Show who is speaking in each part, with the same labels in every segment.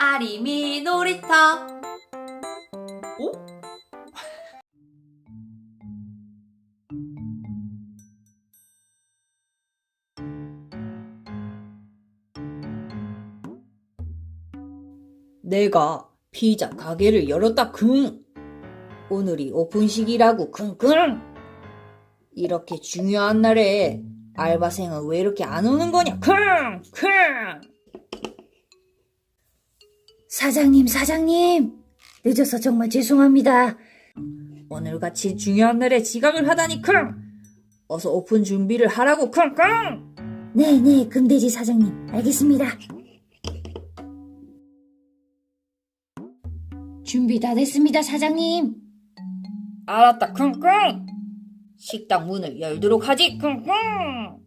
Speaker 1: 아리미 놀이터. 오?
Speaker 2: 내가 피자 가게를 열었다 킁. 오늘이 오픈식이라고 킁킁. 이렇게 중요한 날에 알바생은 왜 이렇게 안 오는 거냐 킁 킁.
Speaker 3: 사장님, 사장님. 늦어서 정말 죄송합니다.
Speaker 2: 오늘같이 중요한 날에 지각을 하다니 킁. 어서 오픈 준비를 하라고 킁킁.
Speaker 3: 네네, 금돼지 사장님. 알겠습니다. 준비 다 됐습니다, 사장님.
Speaker 2: 알았다 킁킁. 식당 문을 열도록 하지 킁킁.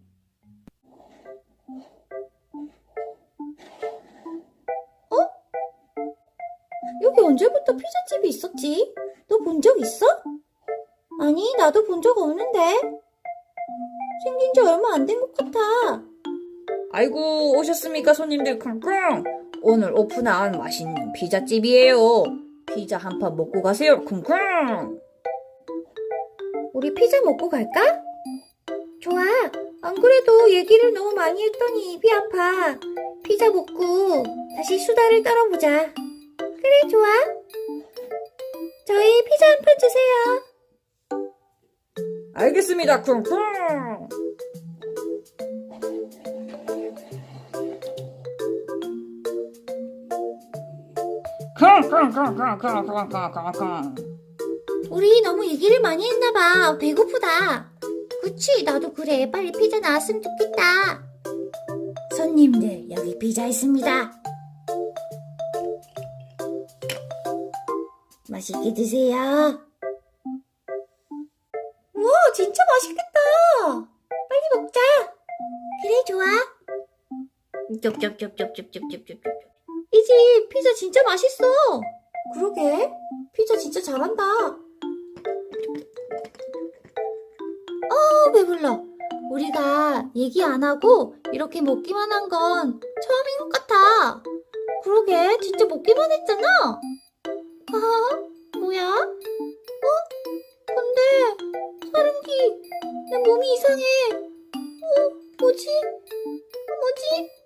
Speaker 3: 여기 언제부터 피자집이 있었지? 너 본 적 있어? 아니, 나도 본 적 없는데. 생긴 지 얼마 안 된 것 같아.
Speaker 2: 아이고 오셨습니까 손님들 쿵쿵 오늘 오픈한 맛있는 피자집이에요 피자 한 판 먹고 가세요 쿵쿵
Speaker 3: 우리 피자 먹고 갈까? 좋아. 안 그래도 얘기를 너무 많이 했더니 입이 아파. 피자 먹고 다시 수다를 떨어보자. 그래, 좋아. 저희 피자 한 판 주세요.
Speaker 2: 알겠습니다 쿵쿵 쿵쿵쿵쿵쿵쿵쿵쿵
Speaker 3: 우리 너무 얘기를 많이 했나봐. 배고프다. 그치, 나도 그래. 빨리 피자 나왔으면 좋겠다. 손님들, 여기 피자 있습니다. 맛있게 드세요. 우와, 진짜 맛있겠다. 빨리 먹자. 그래, 좋아. 쩝쩝쩝쩝쩝쩝쩝쩝. 이 집 피자 진짜 맛있어. 그러게. 피자 진짜 잘한다. 어, 배불러. 우리가 얘기 안 하고 이렇게 먹기만 한 건 처음인 것 같아. 그러게, 진짜 먹기만 했잖아. 아, 뭐야? 어? 근데, 사람기, 내 몸이 이상해. 어, 뭐지? 뭐지?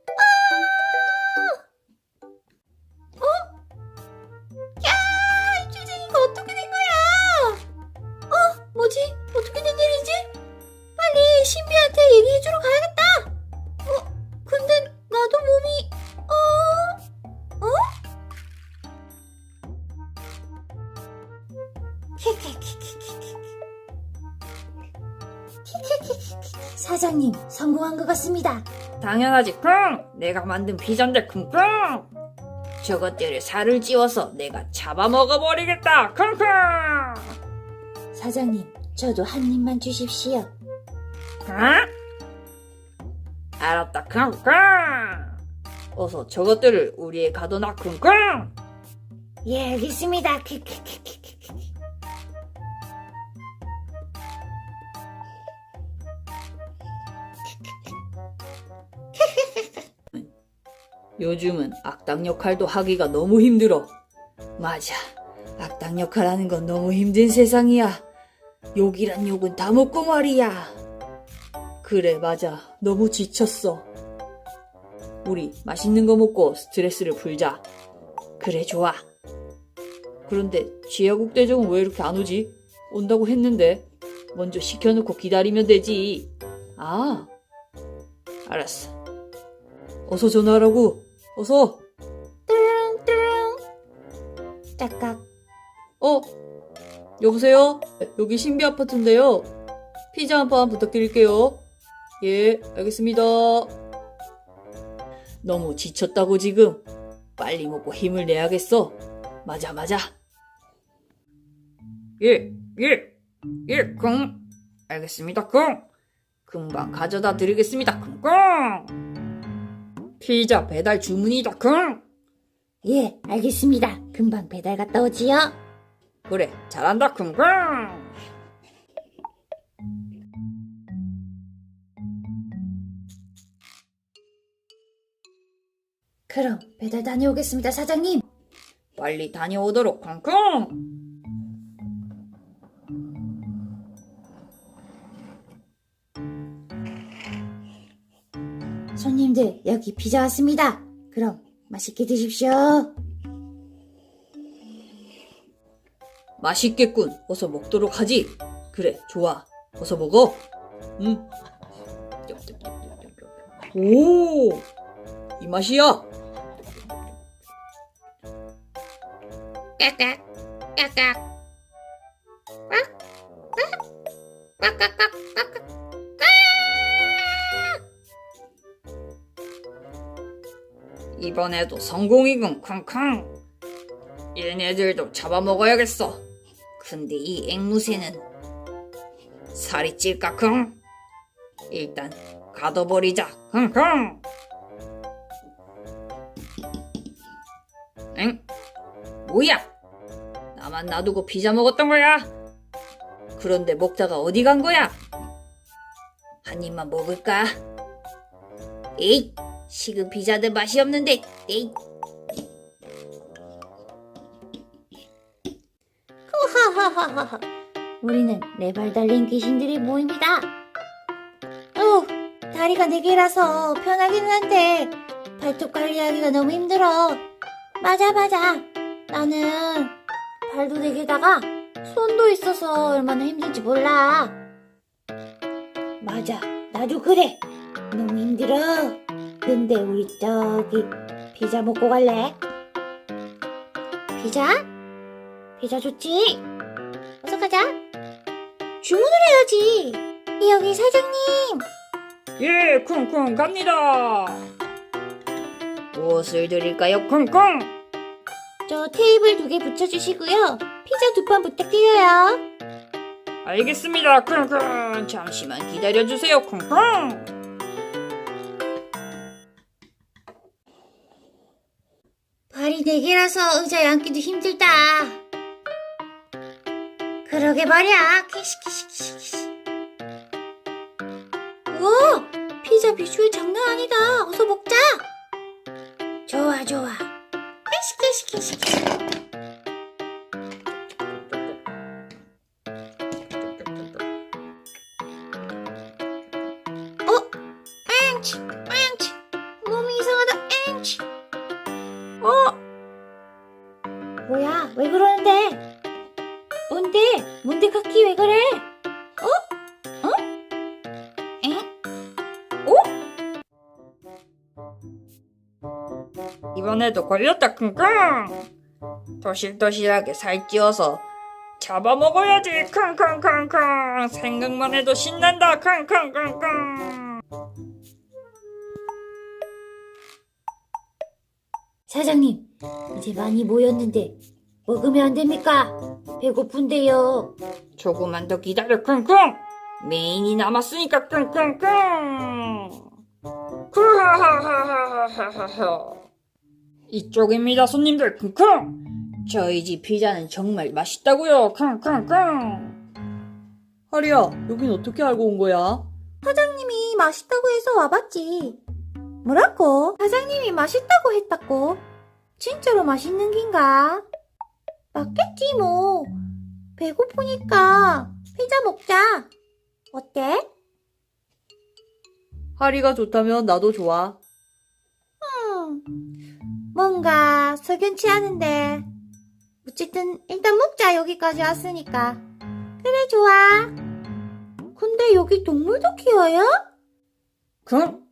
Speaker 2: 당연하지. 쿵 내가 만든 피자인데 쿵쿵 저것들을 살을 찌워서 내가 잡아먹어버리겠다. 쿵쿵
Speaker 3: 사장님, 저도 한 입만 주십시오.
Speaker 2: 응? 알았다 쿵쿵 어서 저것들을 우리에 가둬놔 쿵쿵
Speaker 3: 예, 알겠습니다.
Speaker 2: 요즘은 악당 역할도 하기가 너무 힘들어. 맞아. 악당 역할 하는 건 너무 힘든 세상이야. 욕이란 욕은 다 먹고 말이야. 그래, 맞아. 너무 지쳤어. 우리 맛있는 거 먹고 스트레스를 풀자. 그래, 좋아. 그런데 지하국 대정은 왜 이렇게 안 오지? 온다고 했는데 먼저 시켜놓고 기다리면 되지. 아, 알았어. 어서 전화하라고. 어서.
Speaker 3: 뚜릉뚜릉. 짝깍.
Speaker 2: 어? 여보세요? 여기 신비 아파트인데요. 피자 한 판 부탁드릴게요. 예, 알겠습니다. 너무 지쳤다고 지금. 빨리 먹고 힘을 내야겠어. 맞아, 맞아. 예, 예, 예, 쿵. 알겠습니다, 쿵. 금방 가져다 드리겠습니다, 쿵 쿵. 피자 배달 주문이다, 쿵.
Speaker 3: 예, 알겠습니다. 금방 배달 갔다 오지요.
Speaker 2: 그래, 잘한다, 쿵 쿵.
Speaker 3: 그럼 배달 다녀오겠습니다, 사장님.
Speaker 2: 빨리 다녀오도록 쿵 쿵.
Speaker 3: 손님들, 여기 피자 왔습니다. 그럼 맛있게 드십시오.
Speaker 2: 맛있겠군. 어서 먹도록 하지. 그래, 좋아. 어서 먹어. 응. 오, 이 맛이야.
Speaker 3: 꽉, 꽉, 꽉, 꽉,
Speaker 2: 이번에도 성공이군, 쿵쿵. 얘네들도 잡아먹어야겠어. 근데 이 앵무새는 살이 찔까, 쿵? 일단 가둬버리자, 쿵쿵. 엥? 뭐야? 나만 놔두고 피자 먹었던 거야? 그런데 먹자가 어디 간 거야? 한 입만 먹을까? 에이, 식은 피자들 맛이 없는데, 에이.
Speaker 3: 하하하하. 우리는 네 발 달린 귀신들이 모입니다. 어, 다리가 네 개라서 편하기는 한데 발톱 관리하기가 너무 힘들어. 맞아, 맞아. 나는 발도 네 개다가 손도 있어서 얼마나 힘든지 몰라. 맞아, 나도 그래. 너무 힘들어. 근데 우리 저기 피자 먹고 갈래? 피자? 피자 좋지? 어서 가자. 주문을 해야지. 여기 사장님.
Speaker 2: 예, 쿵쿵 갑니다. 무엇을 드릴까요, 쿵쿵?
Speaker 3: 저 테이블 두 개 붙여주시고요. 피자 두 판 부탁드려요.
Speaker 2: 알겠습니다, 쿵쿵. 잠시만 기다려주세요, 쿵쿵.
Speaker 3: 개라서 의자에 앉기도 힘들다. 그러게 말이야. 키시키시키시키시. 우와, 피자 비주얼 장난 아니다. 어서 먹자. 좋아, 좋아. 키시키시키시
Speaker 2: 이번에도 걸렸다, 쿵쿵. 도실도실하게 살찌워서 잡아먹어야지, 쿵쿵쿵쿵. 생각만 해도 신난다, 쿵쿵쿵쿵.
Speaker 3: 사장님, 이제 많이 모였는데 먹으면 안 됩니까? 배고픈데요.
Speaker 2: 조금만 더 기다려, 쿵쿵. 메인이 남았으니까, 쿵쿵쿵. 쿠하하하하하하하. 이쪽입니다, 손님들, 쿵쿵. 저희 집 피자는 정말 맛있다고요, 쿵쿵쿵. 하리야, 여긴 어떻게 알고 온 거야?
Speaker 3: 사장님이 맛있다고 해서 와봤지. 뭐라고? 사장님이 맛있다고 했다고? 진짜로 맛있는 긴가? 맞겠지 뭐. 배고프니까 피자 먹자. 어때?
Speaker 2: 하리가 좋다면 나도 좋아.
Speaker 3: 음, 뭔가 석연치 않은데. 어쨌든 일단 먹자 여기까지 왔으니까. 그래 좋아. 근데 여기 동물도 키워요?
Speaker 2: 쿵?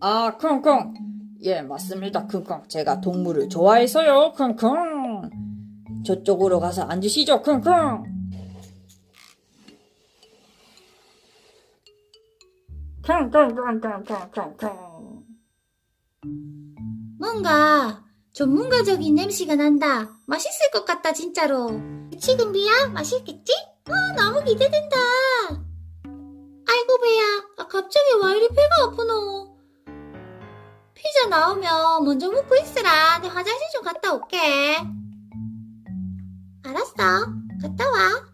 Speaker 2: 아, 쿵쿵. 예, 맞습니다, 쿵쿵. 제가 동물을 좋아해서요, 쿵쿵. 저쪽으로 가서 앉으시죠, 쿵쿵. 쿵쿵쿵쿵쿵쿵쿵.
Speaker 3: 뭔가 전문가적인 냄새가 난다. 맛있을 것 같다, 진짜로. 그치, 금비야? 맛있겠지? 아, 너무 기대된다. 아이고, 배야. 아, 갑자기 왜 이리 배가 아프노? 피자 나오면 먼저 먹고 있으라. 내 화장실 좀 갔다 올게. 알았어. 갔다 와.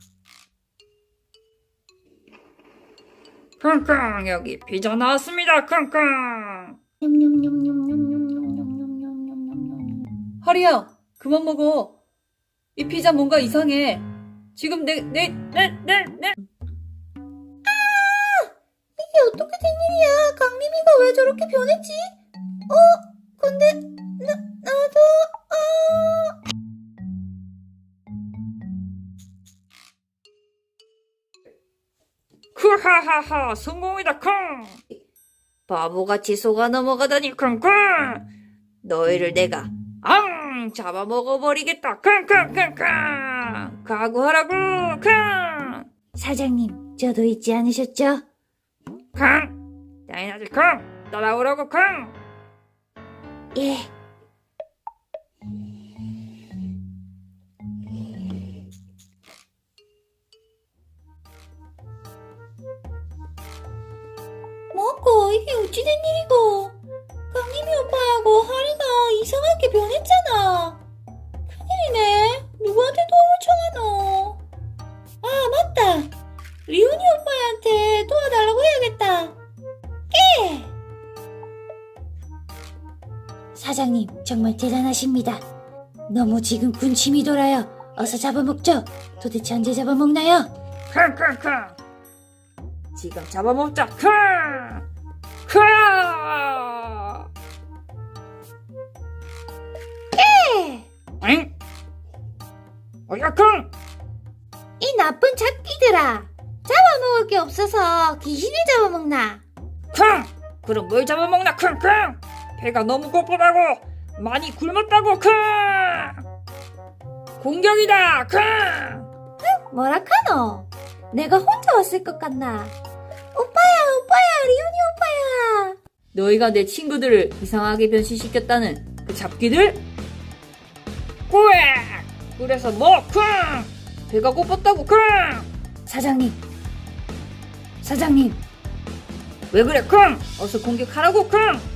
Speaker 2: 쿵쿵, 여기 피자 나왔습니다, 쿵쿵. 하리야, 그만 먹어. 이 피자 뭔가 이상해. 지금 내, 내, 내, 내, 내.
Speaker 3: 이게 어떻게 된 일이야? 강림이가 왜 저렇게 변했지? 어? 근데 나 나도 아
Speaker 2: 크하하하, 성공이다, 쿵! 바보같이 속아 넘어가다니, 쿵쿵! 너희를 내가, 앙! 잡아먹어버리겠다, 쿵쿵쿵쿵! 각오하라고, 쿵!
Speaker 3: 사장님, 저도 잊지 않으셨죠?
Speaker 2: 쿵! 당연하지, 쿵! 따라오라고, 쿵!
Speaker 3: 예. 뭐고 이게 어찌 된 일이고 강림이 오빠하고 하리가 이상하게 변했잖아 사장님, 정말 대단하십니다. 너무 지금 군침이 돌아요. 어서 잡아먹죠. 도대체 언제 잡아먹나요?
Speaker 2: 쿵쿵쿵! 지금 잡아먹자, 쿵! 쿵!
Speaker 3: 예!
Speaker 2: 응? 어야, 쿵!
Speaker 3: 이 나쁜 잡기들아! 잡아먹을 게 없어서 귀신을 잡아먹나?
Speaker 2: 쿵! 그럼 뭘 잡아먹나, 쿵쿵! 배가 너무 고프다고! 많이 굶었다고, 쿵! 공격이다, 쿵!
Speaker 3: 뭐라카노? 내가 혼자 왔을 것 같나? 오빠야, 오빠야, 리온이 오빠야!
Speaker 2: 너희가 내 친구들을 이상하게 변신시켰다는 그 잡기들? 꾸액! 그래서 뭐, 쿵! 배가 고팠다고, 쿵!
Speaker 3: 사장님, 사장님,
Speaker 2: 왜 그래, 쿵! 어서 공격하라고, 쿵!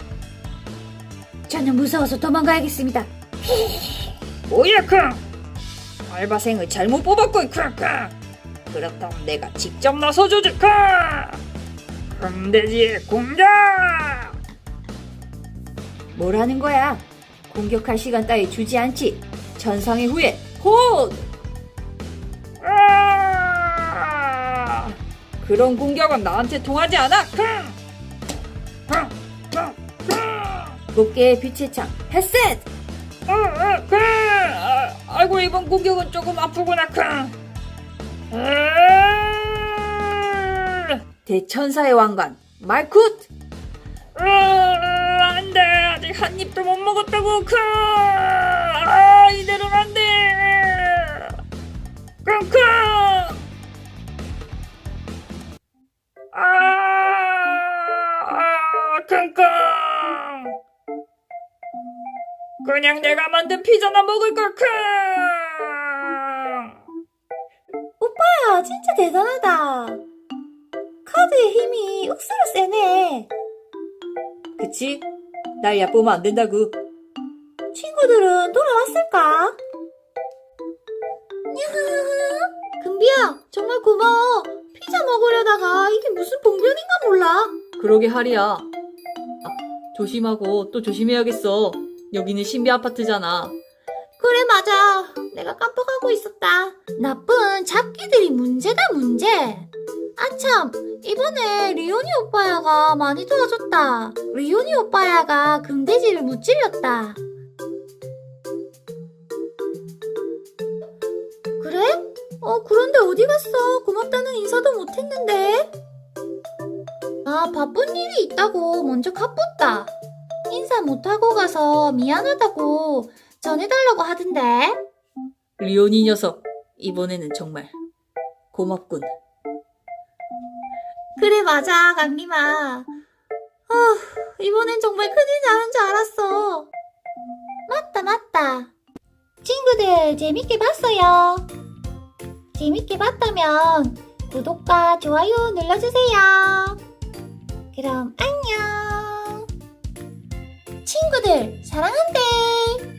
Speaker 3: 저는 무서워서 도망가야겠습니다.
Speaker 2: 뭐야, 쿵! 알바생을 잘못 뽑았고, 쿵, 쿵! 그렇다면 내가 직접 나서주지, 쿵! 금돼지의 공격! 뭐라는 거야? 공격할 시간 따위 주지 않지. 전상의 후예, 혼! 아! 그런 공격은 나한테 통하지 않아, 쿵! 쿵! 높게 빛의 창, 햇셋! 크! 아, 아이고 이번 공격은 조금 아프구나 크. 으, 대천사의 왕관 말쿠트. 으, 안돼 아직 한 입도 못 먹었다고 크. 아 이대로는 안돼. 크. 아, 아, 킁킁. 그냥 내가 만든 피자나 먹을 걸 크.
Speaker 3: 오빠야, 진짜 대단하다. 카드의 힘이 억수로 세네.
Speaker 2: 그치? 날 얕보면 안 된다고.
Speaker 3: 친구들은 돌아왔을까? 야하하. 금비야, 정말 고마워. 피자 먹으려다가 이게 무슨 봉변인가 몰라.
Speaker 2: 그러게 하리야. 아, 조심하고 또 조심해야겠어. 여기는 신비 아파트잖아.
Speaker 3: 그래, 맞아. 내가 깜빡하고 있었다. 나쁜 잡기들이 문제다, 문제. 아참, 이번에 리오니 오빠야가 많이 도와줬다. 리오니 오빠야가 금돼지를 무찔렸다. 그래? 어, 그런데 어디 갔어? 고맙다는 인사도 못했는데. 아, 바쁜 일이 있다고 먼저 가쁘다. 인사 못하고 가서 미안하다고 전해달라고 하던데.
Speaker 2: 리온이 녀석. 이번에는 정말 고맙군.
Speaker 3: 그래, 맞아, 강림아. 아, 이번엔 정말 큰일 나는 줄 알았어. 맞다, 맞다. 친구들, 재밌게 봤어요. 재밌게 봤다면, 구독과 좋아요 눌러주세요. 그럼, 안녕. 친구들 사랑한대.